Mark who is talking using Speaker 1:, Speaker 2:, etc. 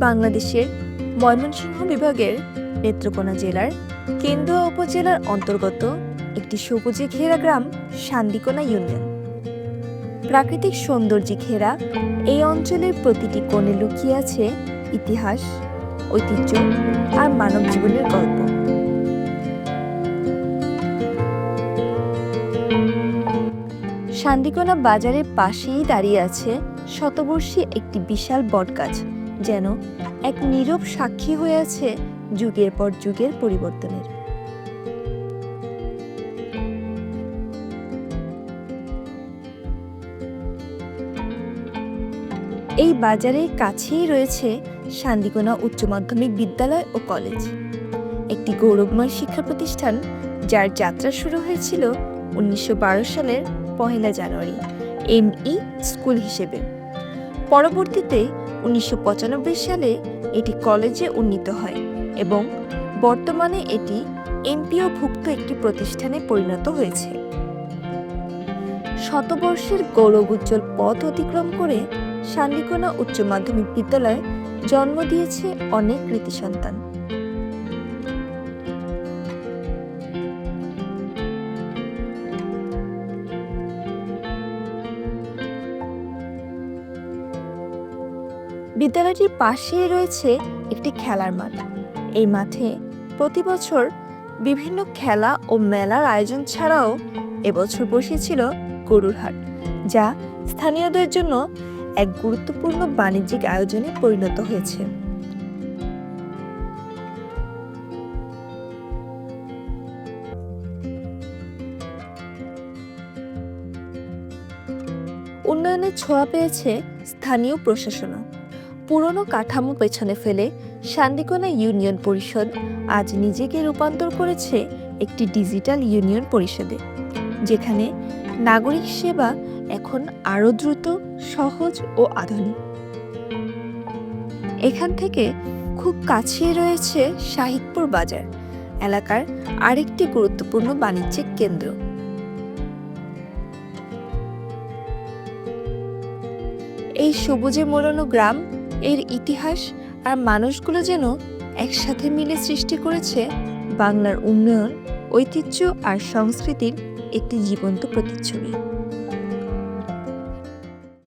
Speaker 1: বাংলাদেশের ময়মনসিংহ বিভাগের নেত্রকোনা জেলার কেন্দুয়া উপজেলার অন্তর্গত একটি সবুজে ঘেরা গ্রাম শান্দিকোনা ইউনিয়ন। প্রাকৃতিক সৌন্দর্যে ঘেরা এই অঞ্চলের প্রতিটি কোণে লুকিয়ে আছে ইতিহাস, ঐতিহ্য আর মানব জীবনের গল্প। শান্দিকোনা বাজারের পাশেই দাঁড়িয়ে আছে শতবর্ষী একটি বিশাল বটগাছ। যেন এক নীরব সাক্ষী হয়ে আছে যুগের পর যুগের পরিবর্তনের। এই বাজারের কাছেই রয়েছে শান্দিকোনা উচ্চ মাধ্যমিক বিদ্যালয় ও কলেজ। একটি গৌরবময় শিক্ষা প্রতিষ্ঠান যার যাত্রা শুরু হয়েছিল উনিশশো বারো সালের পহেলা জানুয়ারি, এমই স্কুল হিসেবে। পরবর্তীতে উনিশশো পঁচানব্বই সালে এটি কলেজে উন্নীত হয় এবং বর্তমানে এটি এমপিওভুক্ত একটি প্রতিষ্ঠানে পরিণত হয়েছে। শতবর্ষের গৌরব উজ্জ্বল পথ অতিক্রম করে শান্তিকোনা উচ্চ মাধ্যমিক বিদ্যালয়ে জন্ম দিয়েছে অনেক কৃতি সন্তান। বিদ্যালয়টির পাশেই রয়েছে একটি খেলার মাঠ। এই মাঠে প্রতি বছর বিভিন্ন খেলা ও মেলার আয়োজন ছাড়াও এবছর বসেছিল গরুর হাট, যা স্থানীয়দের জন্য এক গুরুত্বপূর্ণ বাণিজ্যিক আয়োজনে পরিণত হয়েছে। উন্নয়নের ছোঁয়া পেয়েছে স্থানীয় প্রশাসনও। পুরনো কাঠামো পেছনে ফেলে শান্দিকোনা ইউনিয়ন পরিষদ আজ নিজেকে রূপান্তর করেছে একটি ডিজিটাল ইউনিয়ন পরিষদে, যেখানে নাগরিক সেবা এখন আরও দ্রুত, সহজ ও আধুনিক। এখান থেকে খুব কাছেই রয়েছে শাহিদপুর বাজার, এলাকার আরেকটি গুরুত্বপূর্ণ বাণিজ্যিক কেন্দ্র। এই সবুজে মোড়ানো গ্রাম এর ইতিহাস আর মানুষগুলো যেন একসাথে মিলে সৃষ্টি করেছে বাংলার উন্নয়ন, ঐতিহ্য আর সংস্কৃতির একটি জীবন্ত প্রতিচ্ছবি।